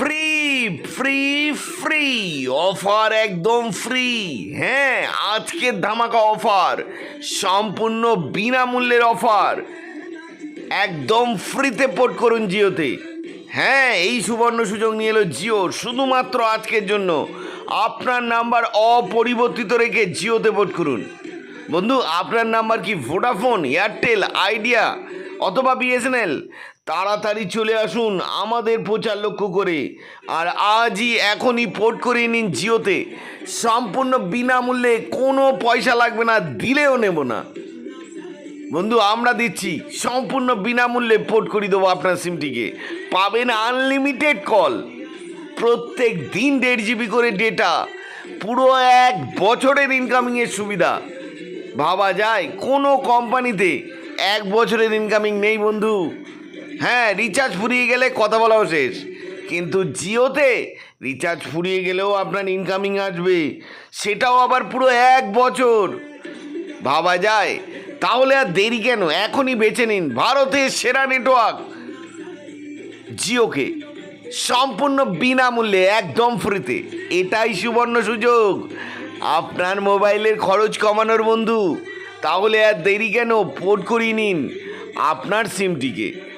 Free free free offer একদম free হ্যাঁ আজকের ধামাকা অফার সম্পূর্ণ বিনামূল্যের অফার একদম ফ্রিতে পোর্ট করুন জিওতে। হ্যাঁ এই সুবর্ণ সুযোগ নিয়ে এলো জিও, শুধুমাত্র আজকের জন্য। আপনার নাম্বার অপরিবর্তিত রেখে জিওতে পোর্ট করুন। বন্ধু, আপনার নাম্বার কি ভোডাফোন এয়ারটেল আইডিয়া অথবা বিএসএনএল তাড়াতাড়ি চলে আসুন, আমাদের প্রচার লক্ষ্য করে। আর আজই এখনই পোর্ট করে নিন জিওতে। সম্পূর্ণ বিনামূল্যে কোনো পয়সা লাগবে না, দিলেও নেব না। বন্ধু, আমরা দিচ্ছি। সম্পূর্ণ বিনামূল্যে পোর্ট করে দেবো আপনার সিমটিকে। পাবেন আনলিমিটেড কল। প্রত্যেক দিন দেড় জিবি করে ডেটা। পুরো এক বছরের ইনকামিংয়ের সুবিধা। ভাবা যায়, কোনো কোম্পানিতে এক বছরের ইনকামিং নেই, বন্ধু। হ্যাঁ রিচার্জ ফুরিয়ে গেলে কথা বলাও শেষ। কিন্তু জিওতে রিচার্জ ফুরিয়ে গেলেও আপনার ইনকামিং আসবে। সেটাও আবার পুরো এক বছর। ভাবা যায়। তাহলে আর দেরি কেন? এখনই বেছে নিন ভারতের সেরা নেটওয়ার্ক জিওকে। সম্পূর্ণ বিনামূল্যে, একদম ফ্রিতে এটাই সুবর্ণ সুযোগ। আপনার মোবাইলের খরচ কমানোর বন্ধু। তাহলে আর দেরি কেন? পোর্ট করিয়ে নিন আপনার সিমটিকে